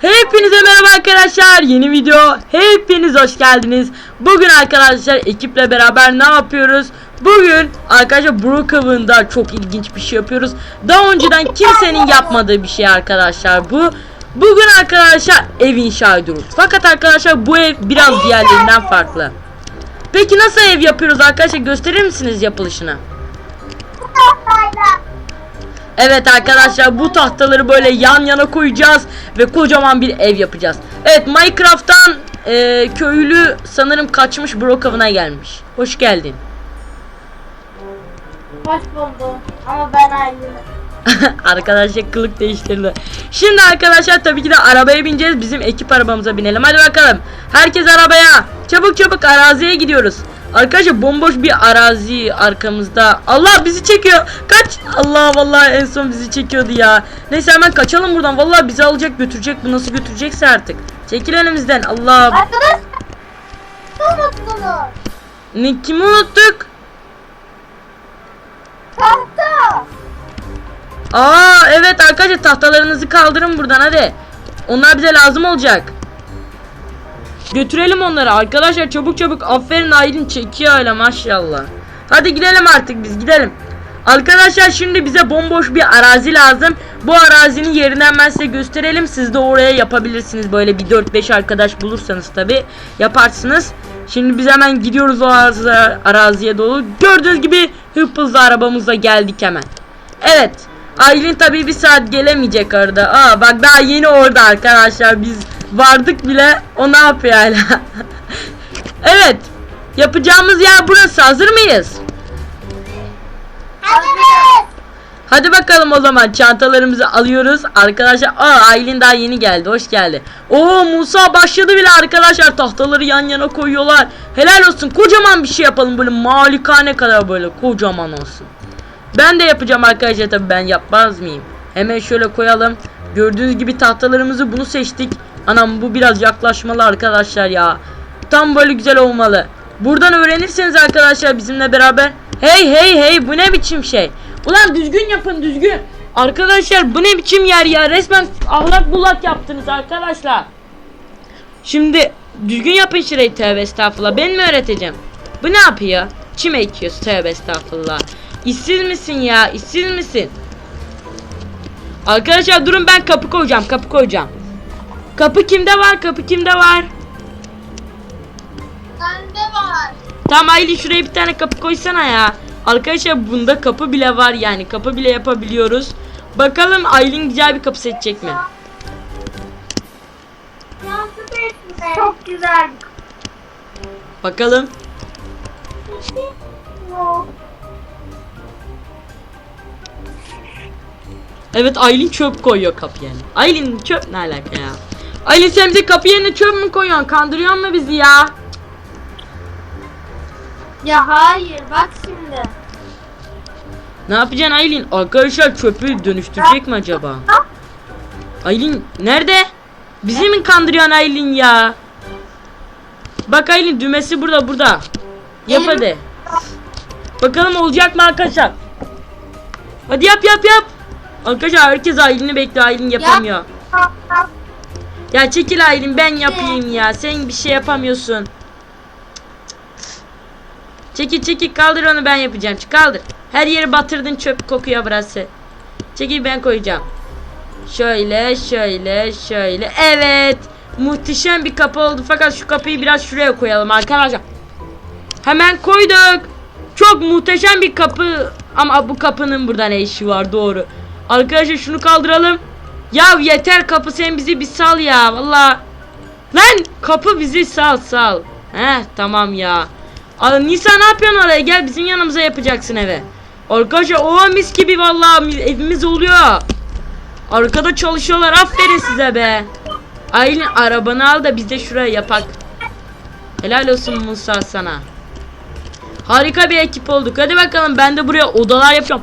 Hepinize merhaba arkadaşlar. Yeni video. Hepiniz hoş geldiniz. Bugün arkadaşlar ekiple beraber ne yapıyoruz? Bugün arkadaşlar Brookhaven'da çok ilginç bir şey yapıyoruz. Daha önceden kimsenin yapmadığı bir şey arkadaşlar bu. Bugün arkadaşlar ev inşa ediyoruz. Fakat arkadaşlar bu ev biraz diğerlerinden farklı. Peki nasıl ev yapıyoruz arkadaşlar? Gösterir misiniz yapılışını? Evet arkadaşlar bu tahtaları böyle yan yana koyacağız ve kocaman bir ev yapacağız. Evet Minecraft'tan e, köylü sanırım kaçmış Brookhaven'a gelmiş. Hoş geldin. Hoş buldum. Ama ben Aylin. arkadaşlar kılık değiştirdi. Şimdi arkadaşlar tabii ki de arabaya bineceğiz. Bizim ekip arabamıza binelim. Hadi bakalım. Herkes arabaya. Çabuk çabuk araziye gidiyoruz. Arkadaşlar bomboş bir arazi arkamızda. Allah bizi çekiyor. Kaç. Allah vallahi en son bizi çekiyordu ya. Neyse hemen kaçalım buradan. Vallahi bizi alacak götürecek. Bu nasıl götürecekse artık. Çekil önümüzden. Allah. Arkadaşlar. Unuttunuz. Ne kimi unuttuk? Tahta. Aa evet arkadaşlar tahtalarınızı kaldırın buradan hadi. Onlar bize lazım olacak. Götürelim onları arkadaşlar çabuk çabuk. Aferin Aylin çekiyor öyle maşallah. Hadi gidelim artık biz gidelim. Arkadaşlar şimdi bize bomboş bir arazi lazım. Bu arazinin yerini hemen size gösterelim. Siz de oraya yapabilirsiniz. Böyle bir 4-5 arkadaş bulursanız tabi yaparsınız. Şimdi biz hemen gidiyoruz o arazi- araziye doğru. Gördüğünüz gibi hızlı arabamızla geldik hemen. Evet. Aylin tabii bir saat gelemeyecek orada. Aa bak daha yeni orada arkadaşlar. Biz vardık bile. O ne yapıyor hala? evet. Yapacağımız yer burası. Hazır mıyız? Hazırız. Hadi bakalım o zaman çantalarımızı alıyoruz. Arkadaşlar aa Aylin daha yeni geldi. Hoş geldi. Oo Musa başladı bile arkadaşlar. Tahtaları yan yana koyuyorlar. Helal olsun. Kocaman bir şey yapalım böyle malikane kadar böyle kocaman olsun. Ben de yapacağım arkadaşlar tabi ben yapmaz mıyım? Hemen şöyle koyalım. Gördüğünüz gibi tahtalarımızı bunu seçtik. Anam bu biraz yaklaşmalı arkadaşlar ya. Tam böyle güzel olmalı. Buradan öğrenirseniz arkadaşlar bizimle beraber. Hey hey hey bu ne biçim şey? Ulan düzgün yapın düzgün. Arkadaşlar bu ne biçim yer ya? Resmen ahlak bullak yaptınız arkadaşlar. Şimdi düzgün yapın şurayı tövbe estağfurullah. Ben mi öğreteceğim? Bu ne yapıyor? Çim ekiyor tövbe estağfurullah. İşsiz misin ya? İşsiz misin? Arkadaşlar durun ben kapı koyacağım. Kapı koyacağım. Kapı kimde var? Kapı kimde var? Bende var. Tamam Aylin şuraya bir tane kapı koysana ya. Arkadaşlar bunda kapı bile var yani. Kapı bile yapabiliyoruz. Bakalım Aylin güzel bir kapı seçecek mi? Çok güzel. Bakalım. Evet Aylin çöp koyuyor kapı yerine. Aylin çöp ne alaka ya? Aylin sen bize kapı yerine çöp mü koyuyorsun? Kandırıyor mu bizi ya? Ya hayır bak şimdi. Ne yapacaksın Aylin? Arkadaşlar çöpü dönüştürecek mi acaba? Aylin nerede? Bizi mi kandırıyorsun Aylin ya? Bak Aylin düğmesi burada burada. Yap Elim- hadi. Bakalım olacak mı arkadaşlar? Hadi yap yap yap. Arkadaşlar herkes Aylin'i bekliyor. Aylin yapamıyor. Ya çekil Aylin ben yapayım ya. Sen bir şey yapamıyorsun. Çekil çekil kaldır onu ben yapacağım. Çık kaldır. Her yeri batırdın çöp kokuyor burası. Çekil ben koyacağım. Şöyle şöyle şöyle. Evet. Muhteşem bir kapı oldu. Fakat şu kapıyı biraz şuraya koyalım arkadaşlar. Hemen koyduk. Çok muhteşem bir kapı. Ama bu kapının burada ne işi var doğru. Arkadaşlar şunu kaldıralım. Ya yeter kapı sen bizi bir sal ya valla. Lan kapı bizi sal sal. Heh tamam ya. Aa, Nisa ne yapıyorsun oraya gel bizim yanımıza yapacaksın eve. Arkadaşlar o mis gibi valla evimiz oluyor. Arkada çalışıyorlar aferin size be. Aylin arabanı al da biz de şuraya yapak. Helal olsun Musa sana. Harika bir ekip olduk. Hadi bakalım ben de buraya odalar yapacağım.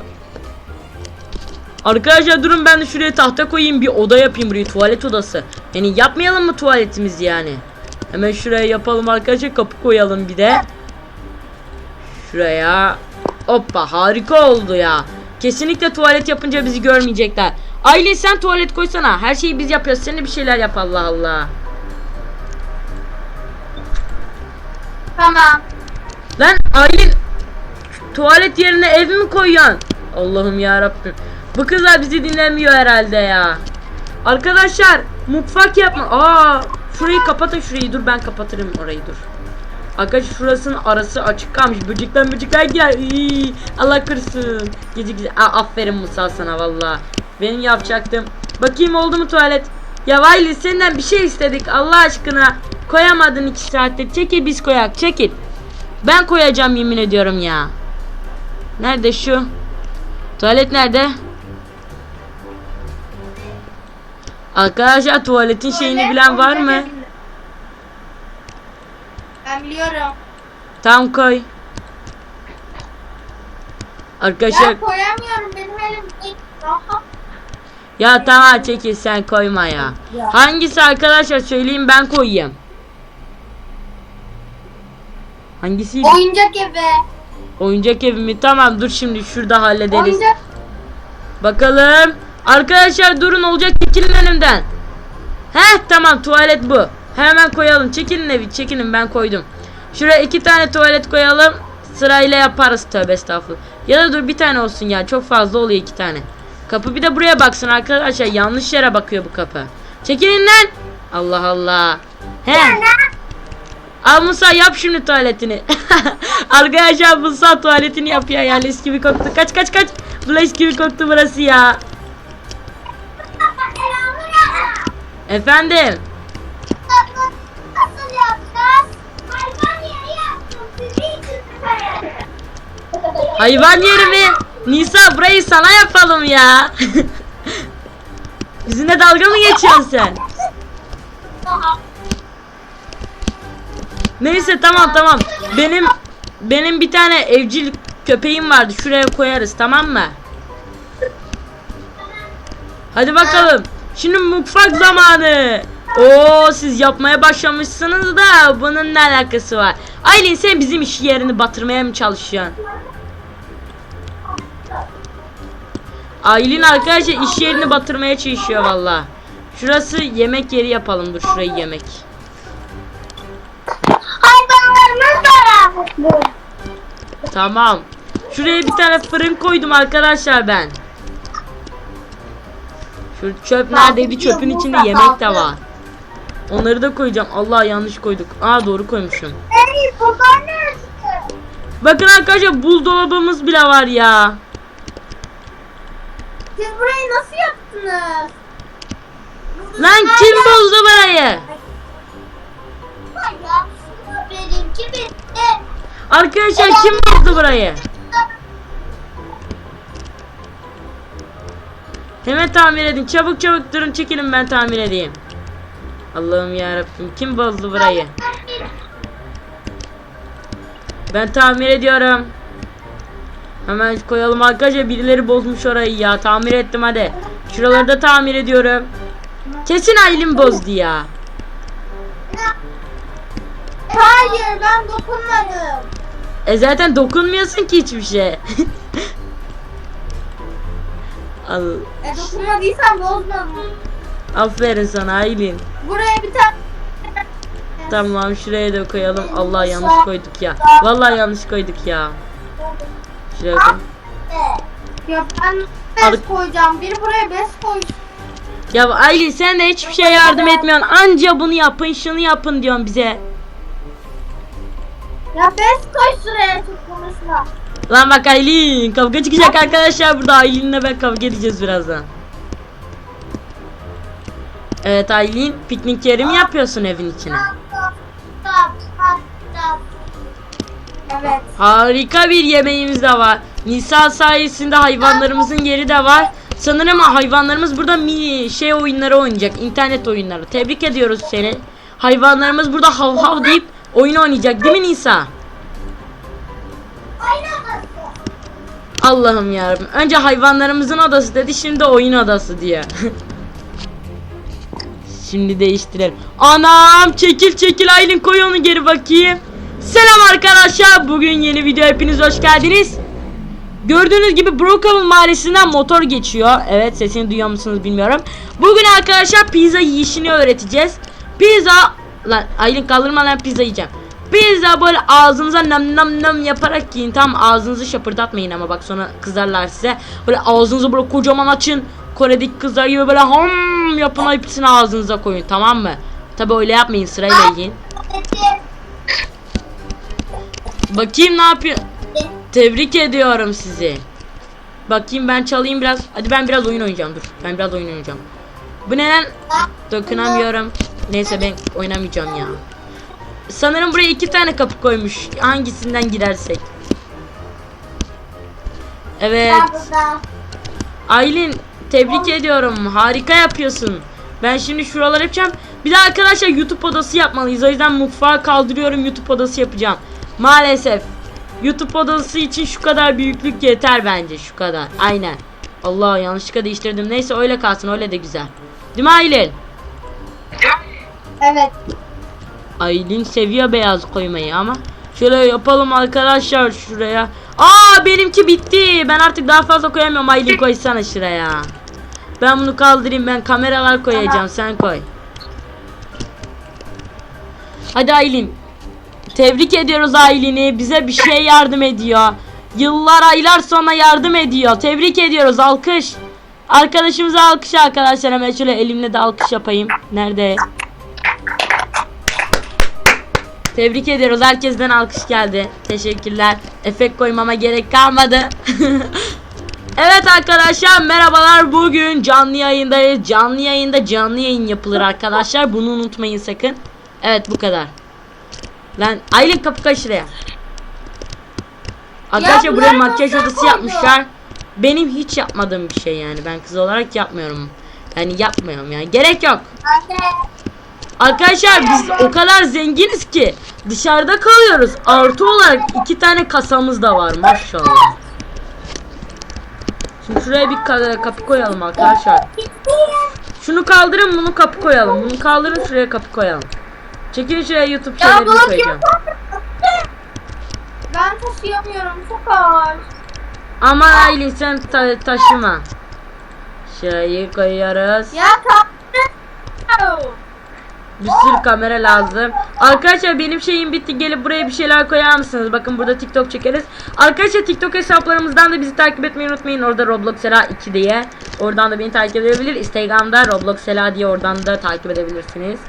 Arkadaşlar durun ben de şuraya tahta koyayım bir oda yapayım buraya tuvalet odası. Yani yapmayalım mı tuvaletimiz yani? Hemen şuraya yapalım arkadaşlar kapı koyalım bir de. Şuraya. Hoppa harika oldu ya. Kesinlikle tuvalet yapınca bizi görmeyecekler. Aylin sen tuvalet koysana. Her şeyi biz yapıyoruz. Sen de bir şeyler yap Allah Allah. Tamam. Lan Aylin tuvalet yerine ev mi koyuyorsun? Allah'ım ya Rabbim. Bu kızlar bizi dinlemiyor herhalde ya. Arkadaşlar mutfak yapma. Aa, şurayı kapatın şurayı. Dur ben kapatırım orayı dur. Arkadaşlar şurasının arası açık kalmış. Böcekten böcekler girer. İy, Allah kırsın. Gece gece. Aa, aferin Musa sana valla. Benim yapacaktım. Bakayım oldu mu tuvalet? Ya Vayli senden bir şey istedik Allah aşkına. Koyamadın iki saatte. Çekil biz koyak çekil. Ben koyacağım yemin ediyorum ya. Nerede şu? Tuvalet nerede? Arkadaşlar tuvaletin şeyini bilen var mı? Ben biliyorum. Tam koy. Arkadaşlar Ben koyamıyorum. Benim elim ilk daha. ya tamam çekil sen koyma ya. Hangisi arkadaşlar söyleyeyim ben koyayım. Hangisi? Oyuncak evi. Oyuncak evi mi? Tamam dur şimdi şurada hallederiz. Oyuncak Bakalım. Arkadaşlar durun olacak çekilin önümden. Heh tamam tuvalet bu. Hemen koyalım. Çekilin evi çekilin ben koydum. Şuraya iki tane tuvalet koyalım. Sırayla yaparız tövbe estağfurullah. Ya da dur bir tane olsun ya. Çok fazla oluyor iki tane. Kapı bir de buraya baksın arkadaşlar. Yanlış yere bakıyor bu kapı. Çekilin lan. Allah Allah. He. Al Musa yap şimdi tuvaletini. Arkadaşlar Musa tuvaletini yapıyor ya leş gibi koktu. Kaç kaç kaç. Bu leş gibi koktu burası ya. Efendim. Nasıl yapacağız? Hayvan yeri yaptım. Sizi için Hayvan yeri mi? Nisa burayı sana yapalım ya. Bizimle dalga mı geçiyorsun sen? Neyse tamam tamam. Benim benim bir tane evcil köpeğim vardı. Şuraya koyarız tamam mı? Hadi bakalım. Şimdi mutfak zamanı. Oo siz yapmaya başlamışsınız da bunun ne alakası var? Aylin sen bizim iş yerini batırmaya mı çalışıyorsun? Aylin arkadaşlar iş yerini batırmaya çalışıyor valla. Şurası yemek yeri yapalım dur şurayı yemek. Hayvanlarımız zararlı. Tamam. Şuraya bir tane fırın koydum arkadaşlar ben. Şu çöp neredeydi? Çöpün içinde yemek de var. Onları da koyacağım. Allah yanlış koyduk. Aa doğru koymuşum. Hey? Bakın arkadaşlar buzdolabımız bile var ya. Siz burayı nasıl yaptınız? Lan kim bozdu burayı? Benimki bitti. Arkadaşlar kim bozdu burayı? Hemen tamir edin. Çabuk çabuk durun çekilin ben tamir edeyim. Allah'ım ya Rabbim kim bozdu burayı? Ben tamir ediyorum. Hemen koyalım arkadaşlar birileri bozmuş orayı ya. Tamir ettim hadi. Şuraları da tamir ediyorum. Kesin Aylin bozdu ya. Hayır ben dokunmadım. E zaten dokunmuyorsun ki hiçbir şey. Al, E dokunmadıysan bozmadım. aferin sana Aylin. Buraya bir tane Tamam şuraya da koyalım. Allah yanlış koyduk ya. Vallahi yanlış koyduk ya. Şuraya koy. Ya ben bez koyacağım. Biri buraya bez koy. Ya Aylin sen de hiçbir şey yardım etmiyorsun. Anca bunu yapın şunu yapın diyorsun bize. Ya bez koy şuraya çok konuşma. Lan bak Aylin kavga çıkacak arkadaşlar burada Aylin'le ben kavga edeceğiz birazdan. Evet Aylin piknik yeri mi yapıyorsun evin içine? Evet. Harika bir yemeğimiz de var. Nisa sayesinde hayvanlarımızın yeri de var. Sanırım hayvanlarımız burada mini şey oyunları oynayacak. internet oyunları. Tebrik ediyoruz seni. Hayvanlarımız burada hav hav deyip oyun oynayacak değil mi Nisa? Allah'ım yarabbim. Önce hayvanlarımızın odası dedi şimdi oyun odası diyor. şimdi değiştirelim. Anam çekil çekil Aylin koy onu geri bakayım. Selam arkadaşlar. Bugün yeni video hepiniz hoş geldiniz. Gördüğünüz gibi Brookhaven mahallesinden motor geçiyor. Evet sesini duyuyor musunuz bilmiyorum. Bugün arkadaşlar pizza yiyişini öğreteceğiz. Pizza lan Aylin kaldırma lan pizza yiyeceğim. Pizza böyle ağzınıza nam nam nam yaparak yiyin. Tam ağzınızı şapırdatmayın ama bak sonra kızarlar size. Böyle ağzınızı böyle kocaman açın. Kore'deki kızlar gibi böyle hom yapın hepsini ağzınıza koyun tamam mı? Tabi öyle yapmayın sırayla yiyin. Bakayım ne yapıyor. Tebrik ediyorum sizi. Bakayım ben çalayım biraz. Hadi ben biraz oyun oynayacağım dur. Ben biraz oyun oynayacağım. Bu neden? Dokunamıyorum. Neyse ben oynamayacağım ya. Sanırım buraya iki tane kapı koymuş. Hangisinden girersek. Evet. Aylin tebrik ediyorum. Harika yapıyorsun. Ben şimdi şuraları yapacağım. Bir de arkadaşlar YouTube odası yapmalıyız. O yüzden mutfağı kaldırıyorum YouTube odası yapacağım. Maalesef. YouTube odası için şu kadar büyüklük yeter bence şu kadar. Aynen. Allah yanlışlıkla değiştirdim. Neyse öyle kalsın öyle de güzel. Değil mi Aylin? Evet. Aylin seviyor beyaz koymayı ama. Şöyle yapalım arkadaşlar şuraya. Aa benimki bitti. Ben artık daha fazla koyamıyorum. Aylin koysana şuraya. Ben bunu kaldırayım. Ben kameralar koyacağım. Sen koy. Hadi Aylin. Tebrik ediyoruz Aylin'i. Bize bir şey yardım ediyor. Yıllar aylar sonra yardım ediyor. Tebrik ediyoruz. Alkış. Arkadaşımıza alkış arkadaşlar. Hemen şöyle elimle de alkış yapayım. Nerede? Tebrik ediyoruz. Herkesten alkış geldi. Teşekkürler. Efekt koymama gerek kalmadı. evet arkadaşlar merhabalar. Bugün canlı yayındayız. Canlı yayında canlı yayın yapılır arkadaşlar. Bunu unutmayın sakın. Evet bu kadar. Lan Aylin kapı koy şuraya. Arkadaşlar buraya makyaj odası yapmışlar. Benim hiç yapmadığım bir şey yani. Ben kız olarak yapmıyorum. Yani yapmıyorum yani. Gerek yok. Arkadaşlar biz o kadar zenginiz ki dışarıda kalıyoruz. Artı olarak iki tane kasamız da var maşallah. Şimdi şuraya bir ka- kapı koyalım arkadaşlar. Şunu kaldırın bunu kapı koyalım. Bunu kaldırın şuraya kapı koyalım. Çekilin şuraya YouTube şeylerini koyacağım. Ben taşıyamıyorum çok ağır. Aman Aylin sen ta- taşıma. Şurayı koyuyoruz. Ya tatlım. Bir sürü kamera lazım. Arkadaşlar benim şeyim bitti. Gelip buraya bir şeyler koyar mısınız? Bakın burada TikTok çekeriz. Arkadaşlar TikTok hesaplarımızdan da bizi takip etmeyi unutmayın. Orada Roblox Sela 2 diye. Oradan da beni takip edebilir. Instagram'da Roblox Sela diye oradan da takip edebilirsiniz.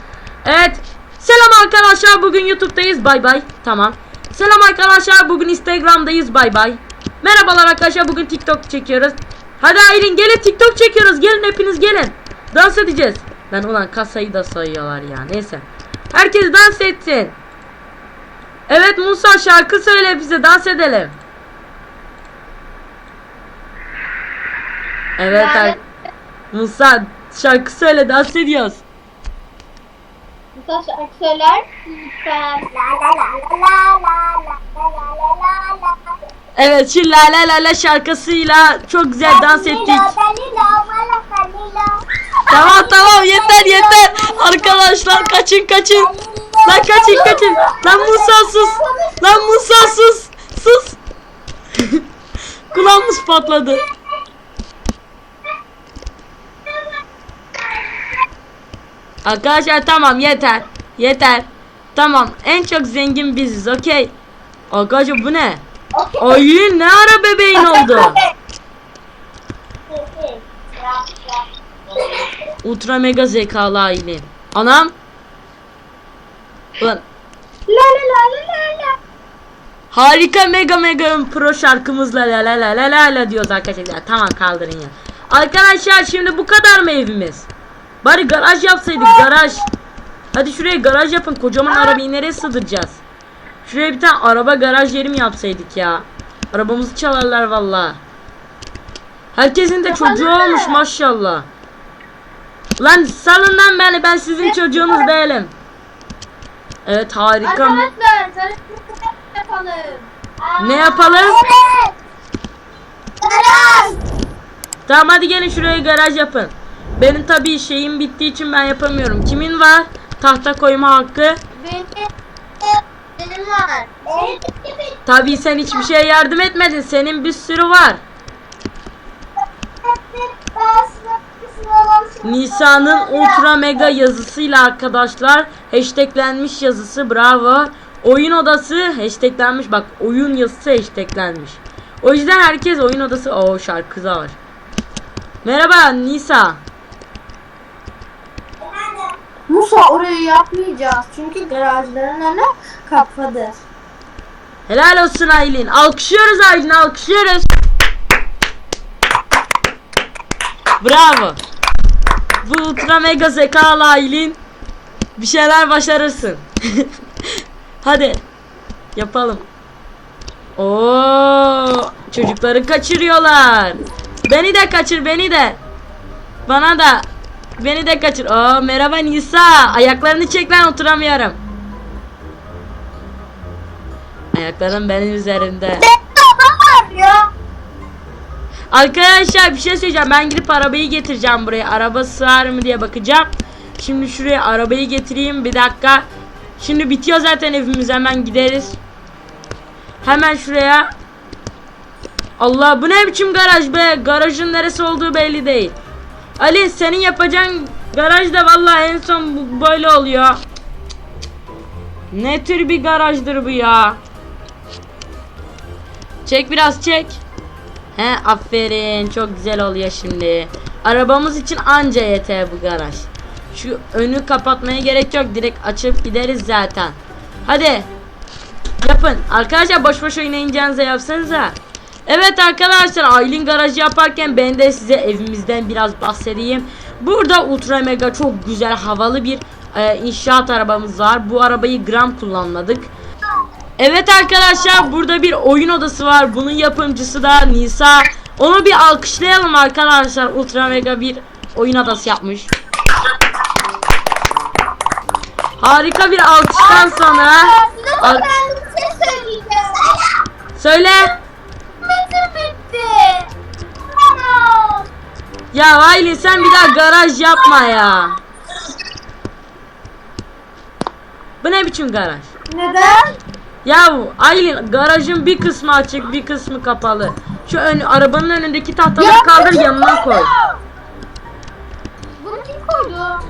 Evet. Selam arkadaşlar. Bugün YouTube'dayız. Bay bay. Tamam. Selam arkadaşlar. Bugün Instagram'dayız. Bay bay. Merhabalar arkadaşlar. Bugün TikTok çekiyoruz. Hadi Aylin gelin TikTok çekiyoruz. Gelin hepiniz gelin. Dans edeceğiz. Ben olan kasayı da sayıyorlar ya. Neyse. Herkes dans etsin. Evet Musa şarkı söyle bize dans edelim. Evet yani... Musa şarkı söyle dans ediyoruz. Musa şarkı söyler. Evet şimdi la la la la şarkısıyla çok güzel dans ettik. Tamam tamam yeter yeter. Arkadaşlar kaçın kaçın. Lan kaçın kaçın. Lan Musa sus. Lan Musa sus. Sus. Kulağımız patladı. Arkadaşlar tamam yeter. Yeter. Tamam en çok zengin biziz okey. Arkadaşlar bu ne? Aylin ne ara bebeğin oldu? Ultra mega zekalı Aylin. Anam. Ulan La la la la la harika mega mega pro şarkımızla la la la la la la diyoruz arkadaşlar. Tamam kaldırın ya. Arkadaşlar şimdi bu kadar mı evimiz? Bari garaj yapsaydık garaj. Hadi şuraya garaj yapın. Kocaman arabayı nereye sığdıracağız? Şuraya bir tane araba garaj yeri mi yapsaydık ya? Arabamızı çalarlar valla. Herkesin de çocuğu olmuş maşallah. Lan salın lan beni ben sizin çocuğunuz değilim. Evet harika. Arkadaşlar tanıştık yapalım. Ne yapalım? Evet. Garaj. Tamam hadi gelin şuraya garaj yapın. Benim tabii şeyim bittiği için ben yapamıyorum. Kimin var? Tahta koyma hakkı. Benim var. Tabii sen hiçbir şeye yardım etmedin. Senin bir sürü var. Nisa'nın ultra mega yazısıyla arkadaşlar hashtaglenmiş yazısı bravo. Oyun odası hashtaglenmiş bak oyun yazısı hashtaglenmiş. O yüzden herkes oyun odası o şarkı da var. Merhaba Nisa. Musa orayı yapmayacağız çünkü garajların önü kapadı. Helal olsun Aylin. Alkışlıyoruz Aylin alkışlıyoruz. Bravo. Bu ultra mega zekalı Aylin bir şeyler başarırsın. Hadi yapalım. Oo, çocukları kaçırıyorlar. Beni de kaçır beni de. Bana da beni de kaçır. Oo, merhaba Nisa. Ayaklarını çek lan oturamıyorum. Ayaklarım benim üzerimde. ya. Arkadaşlar bir şey söyleyeceğim. Ben gidip arabayı getireceğim buraya. Araba sığar mı diye bakacağım. Şimdi şuraya arabayı getireyim. Bir dakika. Şimdi bitiyor zaten evimiz. Hemen gideriz. Hemen şuraya. Allah bu ne biçim garaj be? Garajın neresi olduğu belli değil. Ali senin yapacağın garaj da vallahi en son böyle oluyor. Ne tür bir garajdır bu ya? Çek biraz çek. He aferin çok güzel oluyor şimdi. Arabamız için anca yeter bu garaj. Şu önü kapatmaya gerek yok direkt açıp gideriz zaten. Hadi yapın. Arkadaşlar boş boş oynayacağınıza yapsanıza. Evet arkadaşlar Aylin garajı yaparken ben de size evimizden biraz bahsedeyim. Burada ultra mega çok güzel havalı bir e, inşaat arabamız var. Bu arabayı gram kullanmadık. Evet arkadaşlar burada bir oyun odası var. Bunun yapımcısı da Nisa. Onu bir alkışlayalım arkadaşlar. Ultra mega bir oyun odası yapmış. Harika bir alkıştan sonra Al- şey söyle. Ya Aylin sen bir daha garaj yapma ya. Bu ne biçim garaj? Neden? Ya Aylin garajın bir kısmı açık bir kısmı kapalı. Şu ön, arabanın önündeki tahtaları kaldır yanına koy. Bunu kim koydu?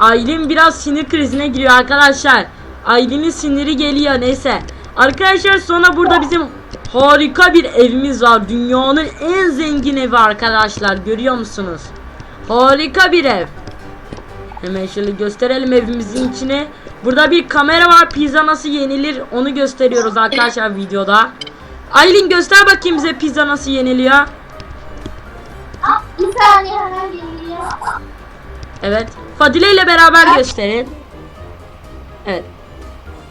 Aylin biraz sinir krizine giriyor arkadaşlar. Aylin'in siniri geliyor neyse. Arkadaşlar sonra burada bizim harika bir evimiz var. Dünyanın en zengin evi arkadaşlar. Görüyor musunuz? Harika bir ev. Hemen şöyle gösterelim evimizin içini. Burada bir kamera var. Pizza nasıl yenilir onu gösteriyoruz arkadaşlar videoda. Aylin göster bakayım bize pizza nasıl yeniliyor. Bir saniye hemen geliyor. Evet. Fadile ile beraber gösterin. Evet.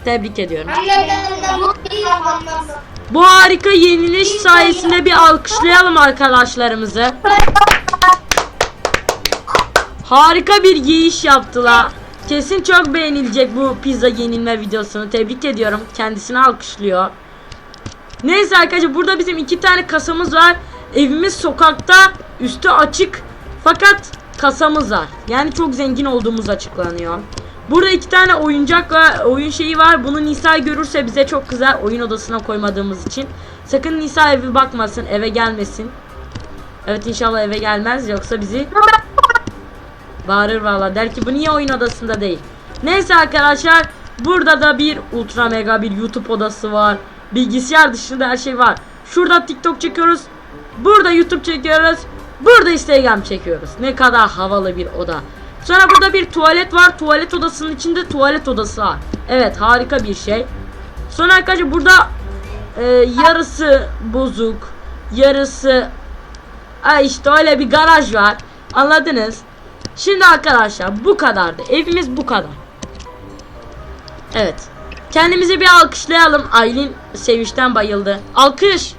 Tebrik ediyorum. Bu harika yeniliş sayesinde bir alkışlayalım arkadaşlarımızı. Harika bir giyiş yaptılar. Kesin çok beğenilecek bu pizza yenilme videosunu. Tebrik ediyorum. Kendisini alkışlıyor. Neyse arkadaşlar burada bizim iki tane kasamız var. Evimiz sokakta. Üstü açık. Fakat kasamız var. Yani çok zengin olduğumuz açıklanıyor. Burada iki tane oyuncak ve oyun şeyi var. Bunu Nisa görürse bize çok kızar oyun odasına koymadığımız için. Sakın Nisa evi bakmasın, eve gelmesin. Evet inşallah eve gelmez yoksa bizi bağırır valla. Der ki bu niye oyun odasında değil. Neyse arkadaşlar burada da bir ultra mega bir YouTube odası var. Bilgisayar dışında her şey var. Şurada TikTok çekiyoruz. Burada YouTube çekiyoruz. Burada Instagram çekiyoruz. Ne kadar havalı bir oda. Sonra burada bir tuvalet var. Tuvalet odasının içinde tuvalet odası var. Evet harika bir şey. Sonra arkadaşlar burada e, yarısı bozuk. Yarısı Ha işte öyle bir garaj var. Anladınız? Şimdi arkadaşlar bu kadardı. Evimiz bu kadar. Evet. Kendimizi bir alkışlayalım. Aylin sevinçten bayıldı. Alkış.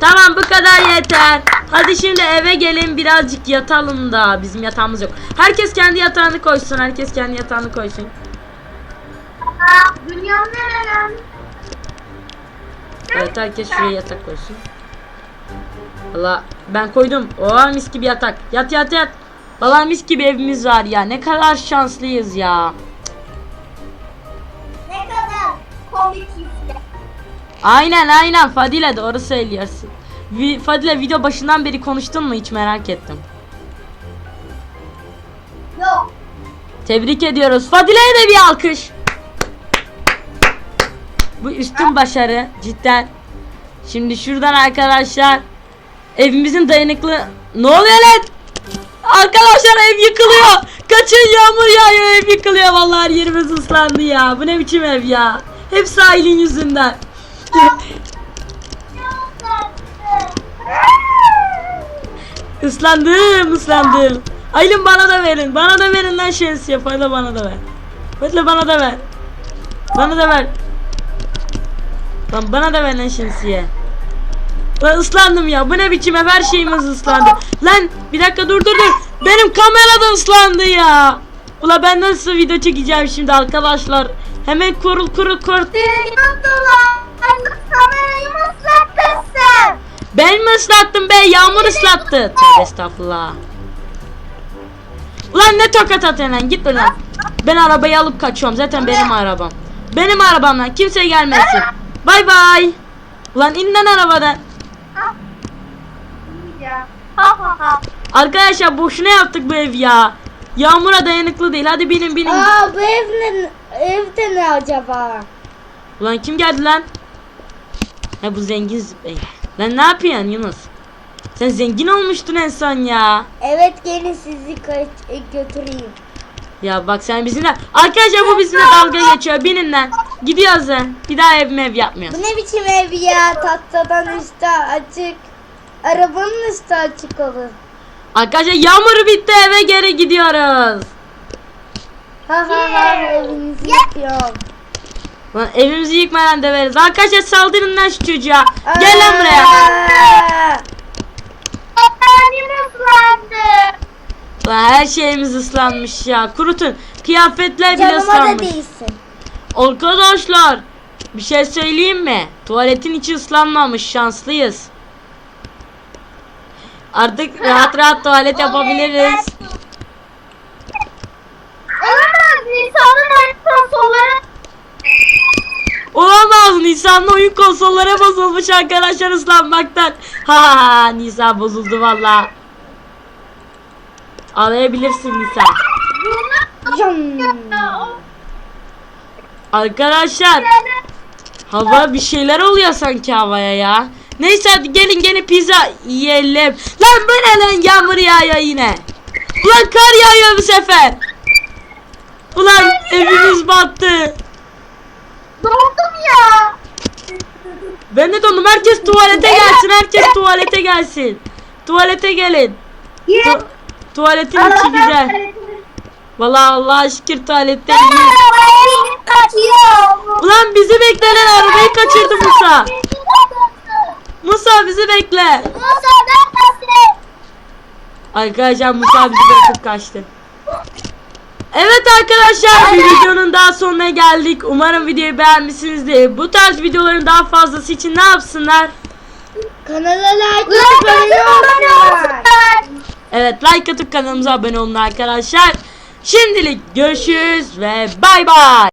Tamam bu kadar yeter. Hadi şimdi eve gelin birazcık yatalım da. Bizim yatağımız yok. Herkes kendi yatağını koysun. Herkes kendi yatağını koysun. Dünyanın Evet herkes şuraya yatak koysun. Valla ben koydum. Oha mis gibi yatak. Yat yat yat. Valla mis gibi evimiz var ya. Ne kadar şanslıyız ya. Ne kadar komik işte. Aynen aynen Fadile doğru söylüyorsun. Vi Fadile video başından beri konuştun mu hiç merak ettim. Yok. Tebrik ediyoruz. Fadile'ye de bir alkış. Bu üstün başarı cidden. Şimdi şuradan arkadaşlar evimizin dayanıklı ne oluyor lan? Arkadaşlar ev yıkılıyor. Kaçın yağmur yağıyor ev yıkılıyor vallahi her yerimiz ıslandı ya. Bu ne biçim ev ya? Hep sahilin yüzünden. Islandım ıslandım. Aylin bana da verin. Bana da verin lan şemsiye. Fayda bana da ver. Fayda bana da ver. Bana da ver. Lan bana da ver lan şemsiye. Lan ıslandım ya. Bu ne biçim ev? Her şeyimiz ıslandı. Lan bir dakika dur dur dur. Benim kamera da ıslandı ya. Ula ben nasıl video çekeceğim şimdi arkadaşlar. Hemen kurul kurul kurul. Kamerayı mı ıslattın sen? Ben mi ıslattım be? Yağmur ıslattı. Tövbe estağfurullah. Ulan ne tokat atıyorsun lan git buradan. Ben arabayı alıp kaçıyorum zaten benim arabam. Benim arabam lan kimse gelmesin. Bay bay. Ulan in lan arabadan. Arkadaşlar boşuna yaptık bu ev ya. Yağmura dayanıklı değil. Hadi binin binin. Aa bu ev ne, evde ne acaba? Ulan kim geldi lan? Ha bu zengin bey. Lan ne yapıyorsun Yunus? Sen zengin olmuştun en son ya. Evet gelin sizi kaç- e, götüreyim. Ya bak sen bizimle Arkadaşlar bu bizimle dalga geçiyor binin lan Gidiyoruz lan Bir daha ev mev yapmıyoruz Bu ne biçim ev ya? Tahtadan üstü açık. Arabanın üstü açık olur. Arkadaşlar yağmur bitti eve geri gidiyoruz Ha ha ha evinizi yıkıyorum. Lan evimizi yıkmadan döveriz Arkadaşlar saldırın lan şu çocuğa Gel lan buraya Aa! Efendim ıslandı. Lan her şeyimiz ıslanmış ya Kurutun Kıyafetler bile Canıma da ıslanmış değilsin. Arkadaşlar Bir şey söyleyeyim mi Tuvaletin içi ıslanmamış şanslıyız Artık rahat rahat tuvalet yapabiliriz Olamaz Nisan'ın oyun konsolları. Olamaz Nisan'ın oyun konsollara bozulmuş arkadaşlar ıslanmaktan. Ha ha Nisan bozuldu valla. Ağlayabilirsin Nisan. Arkadaşlar hava bir şeyler oluyor sanki havaya ya. Neyse hadi gelin gelin pizza yiyelim. Lan bu ne lan yağmur yağıyor yine. Ulan kar yağıyor bu sefer. Ulan evimiz battı. Dondum ya. Ben de dondum. Herkes tuvalete gelsin. Herkes tuvalete gelsin. Tuvalete gelin. Tu- tuvaletin içi güzel. Vallahi Allah'a şükür tuvalette iyi. kaçıyor. Ulan bizi bekle lan arabayı kaçırdı Musa. Musa bizi bekle. Musa neredesin? Arkadaşlar Musa bizi bırakıp kaçtı. Evet arkadaşlar bir videonun daha sonuna geldik. Umarım videoyu beğenmişsinizdir. Bu tarz videoların daha fazlası için ne yapsınlar? Kanala like atıp abone olsunlar. Evet like atıp kanalımıza abone olun arkadaşlar. Şimdilik görüşürüz ve bay bay.